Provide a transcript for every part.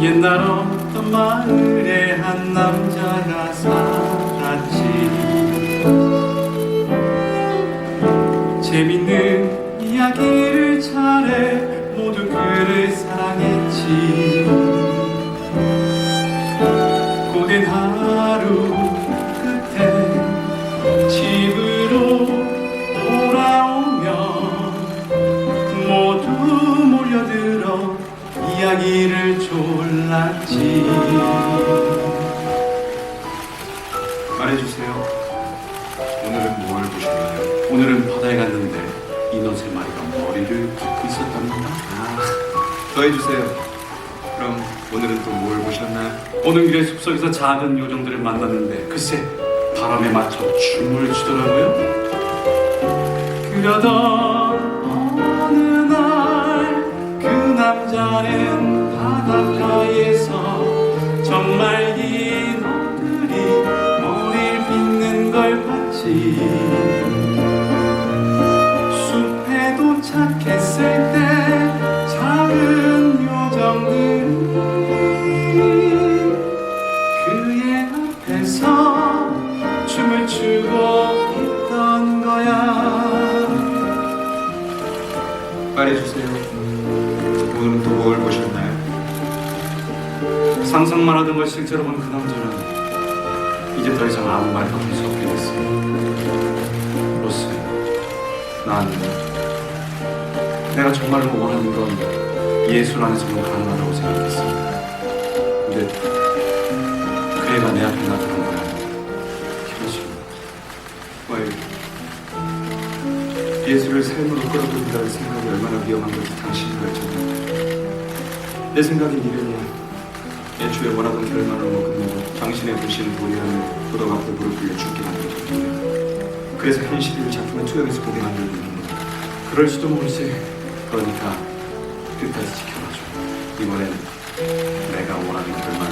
옛날 어떤 마을에 한 남자가 살았지. 재밌는 이야기를 잘해 모두 그를 사랑했지 이야기를 졸랐지. 말해주세요. 오늘은 뭘 보셨나요? 오늘은 바다에 갔는데 인어 세 마리가 머리를 붓고 있었답니다. 아, 더 해주세요. 그럼 오늘은 또 뭘 보셨나요? 오는 길에 숲속에서 작은 요정들을 만났는데 글쎄 바람에 맞춰 춤을 추더라고요. 그러던 남자는 바닷가에서 정말 인어들이 머리를 빗는 걸 봤지 숲에 도착했을 때 작은 요정들이 그의 앞에서 춤을 추고 있던 거야 말해주세요. 상상만 하던 걸 실제로 본 그 남자는 이제 더 이상 아무 말도 할 수 없게 됐어요. 로스, 난 내가 정말로 원하는 건 예술 안에서만 가능하다고 생각했어. 근데 그 애가 내 앞에 나타난 거야. 현실. 왜? 예술을 삶으로 끌어들인다는 생각이 얼마나 위험한 건지 당신이 가르쳤나 내 생각엔 이래냐 애초에 원하던 결말을 못 끝내고 당신의 도시는 도리하며 도덕 앞에 무릎 꿇려 죽게 만들어줬는데 그래서 현실을 작품의 투영에서 보게 만들고 있는 거야 그럴지도 모르지. 그러니까 끝까지 지켜봐줘. 이번엔 내가 원하는 결말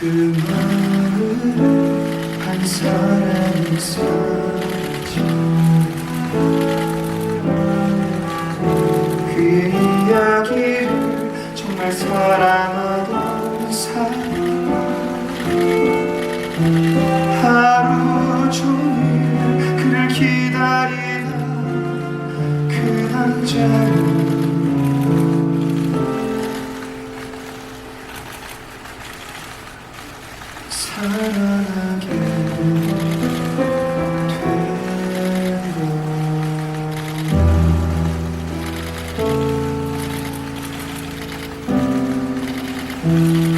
그 마을에 한 사람이 살았죠 그의 이야기를 정말 사랑하던 사람. 하루 종일 그를 기다리다 그 남자는 Mm-hmm.